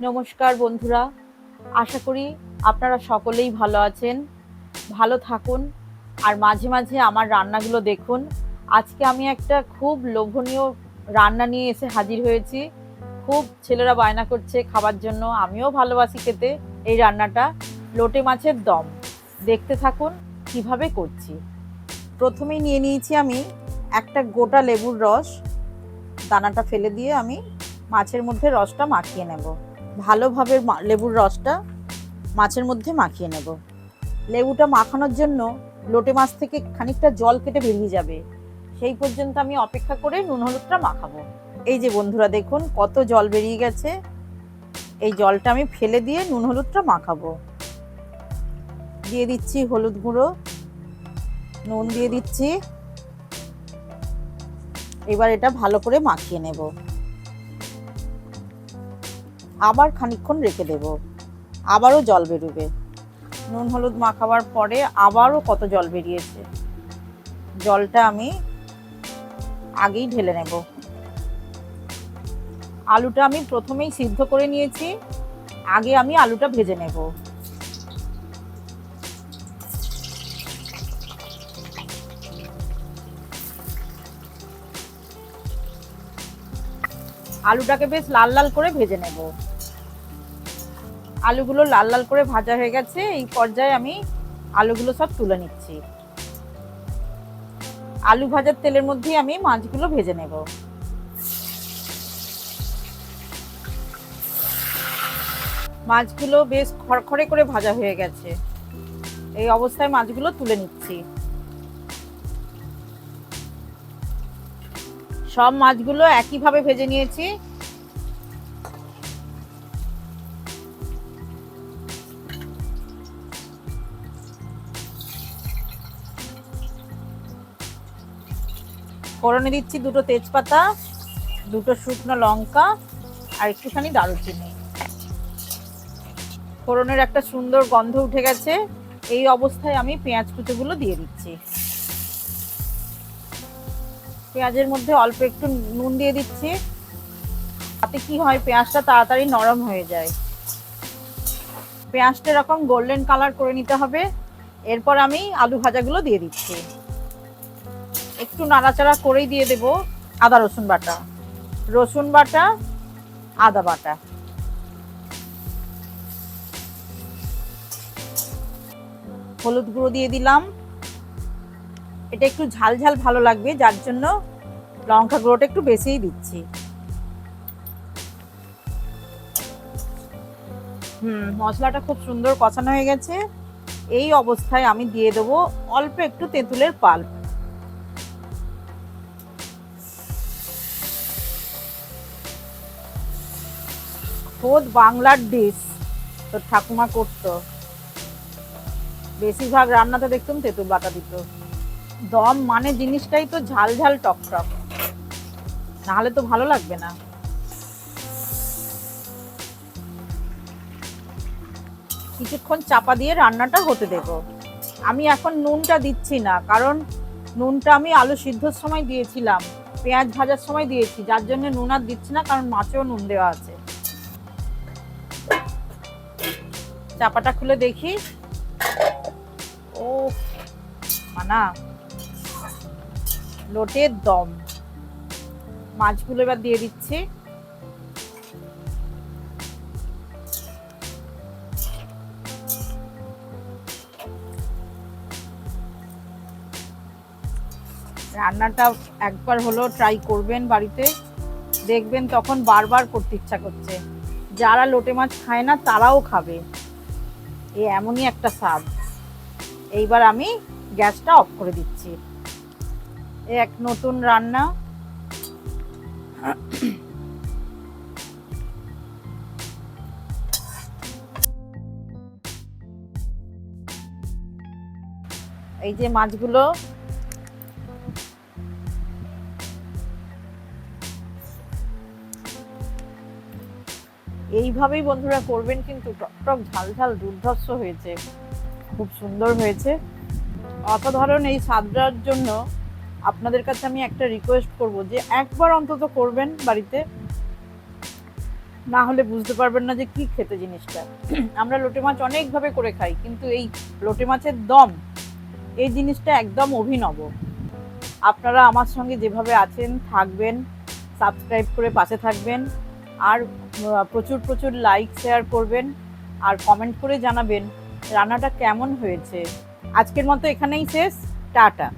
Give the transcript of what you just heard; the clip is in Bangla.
নমস্কার বন্ধুরা। আশা করি আপনারা সকলেই ভালো আছেন, ভালো থাকুন, আর মাঝে মাঝে আমার রান্নাগুলো দেখুন। আজকে আমি একটা খুব লোভনীয় রান্না নিয়ে এসে হাজির হয়েছি। খুব ছেলেরা বায়না করছে খাবার জন্য, আমিও ভালোবাসি খেতে এই রান্নাটা। লোটে মাছের দম। দেখতে থাকুন কীভাবে করছি। প্রথমেই নিয়ে নিয়েছি আমি একটা গোটা লেবুর রস। দানাটা ফেলে দিয়ে আমি মাছের মধ্যে রসটা মাখিয়ে নেব। ভালোভাবে লেবুর রসটা মাছের মধ্যে মাখিয়ে নেব। লেবুটা মাখানোর জন্য লোটে মাছ থেকে খানিকটা জল কেটে বেরিয়ে যাবে। সেই পর্যন্ত আমি অপেক্ষা করে নুন হলুদটা মাখাবো। এই যে বন্ধুরা দেখুন, কত জল বেরিয়ে গেছে। এই জলটা আমি ফেলে দিয়ে নুন হলুদটা মাখাবো। দিয়ে দিচ্ছি হলুদ গুঁড়ো। নুন দিয়ে দিচ্ছি। এবার এটা ভালো করে মাখিয়ে নেব। আবার খানিক্ষণ রেখে দেব। আবারও জল বেরোবে। নুন হলুদ মাখাবার পরে আবারও কত জল বেরিয়েছে। জলটা আমি আগেই ঢেলে নেব। আলুটা আমি প্রথমেই সিদ্ধ করে নিয়েছি। আগে আমি আলুটা ভেজে নেব। আলুটাকে বেশ লাল লাল করে ভেজে নেব। আলুগুলো লাল লাল করে ভাজা হয়ে গেছে, এই পর্যায়ে আমি আলুগুলো সব তুলে নিচ্ছি। আলু ভাজার তেলের মধ্যেই আমি মাছগুলো ভেজে নেব। মাছগুলো বেশ খড়খড়ে করে ভাজা হয়ে গেছে। এই অবস্থায় মাছগুলো তুলে নিচ্ছি। সব মাছগুলো একইভাবে ভেজে নিয়েছি। ফোড়নে দিচ্ছি দুটো তেজপাতা, দুটো শুকনো লঙ্কা আর একটুখানি দারুচিনি। ফোড়নের একটা সুন্দর গন্ধ উঠে গেছে। এই অবস্থায় আমি পেঁয়াজ কুচোগুলো দিয়ে দিচ্ছি। পেঁয়াজের মধ্যে অল্প একটু নুন দিয়ে দিচ্ছি। তাতে কি হয়, পেঁয়াজটা তাড়াতাড়ি নরম হয়ে যায়। পেঁয়াজটা এরকম গোল্ডেন কালার করে নিতে হবে। এরপর আমি আলু ভাজাগুলো দিয়ে দিচ্ছি। একটু নাড়াচাড়া করেই দিয়ে দেব আদা, রসুন বাটা। রসুন বাটা, আদা বাটা। হলুদ গুঁড়ো দিয়ে দিলাম। এটা একটু ঝাল ঝাল ভালো লাগবে, যার জন্য লঙ্কা গুঁড়োটা একটু বেশিই দিচ্ছি। হুম, মশলাটা খুব সুন্দর কষানো হয়ে গেছে। এই অবস্থায় আমি দিয়ে দেবো অল্প একটু তেঁতুলের পাল্প খোদ বাংলার ডিশ, তোর ঠাকুমা করতো। বেশিরভাগ রান্নাতে দেখতাম তেঁতুল বাটা দিত। দম মানে জিনিসটাই তো ঝাল ঝাল টক টক। নাহলে তো ভালো লাগবে না। কিছুক্ষণ চাপা দিয়ে রান্নাটা হতে দেব। আমি এখন নুনটা দিচ্ছি না, কারণ নুনটা আমি আলু সিদ্ধর সময় দিয়েছিলাম, পেঁয়াজ ভাজার সময় দিয়েছি, যার জন্য নুন আর দিচ্ছি না, কারণ মাছেও নুন দেওয়া আছে। চাপাটা খুলে দেখি। ও মানা। লোটের দম। মাছগুলো এবার দিয়ে দিচ্ছি। রান্নাটা একবার হলো ট্রাই করবেন বাড়িতে। দেখবেন তখন বারবার করতে ইচ্ছা করছে। যারা লোটে মাছ খায় না, তারাও খাবে। এ এমনই একটা স্বাদ। এইবার আমি গ্যাসটা অফ করে দিচ্ছি। এক নতুন রান্না। এই যে মাছগুলো। এইভাবেই বন্ধুরা করবেন কিন্তু টক টক ঝাল ঝাল দুর্ধর্ষ হয়েছে। খুব সুন্দর হয়েছে। অসাধারণ এই স্বাদটার জন্য আপনাদের কাছে আমি একটা রিকোয়েস্ট করব যে একবার অন্তত করবেন বাড়িতে। না হলে বুঝতে পারবেন না যে কি খেতে জিনিসটা। আমরা লোটে মাছ অনেকভাবে করে খাই, কিন্তু এই লোটে মাছের দম, এই জিনিসটা একদম অভিনব। আপনারা আমার সঙ্গে যেভাবে আছেন, থাকবেন সাবস্ক্রাইব করে পাশে থাকবেন, আর প্রচুর প্রচুর লাইক শেয়ার করবেন, আর কমেন্ট করে জানাবেন রান্নাটা কেমন হয়েছে। আজকের মতো এখানেই শেষ, টাটা।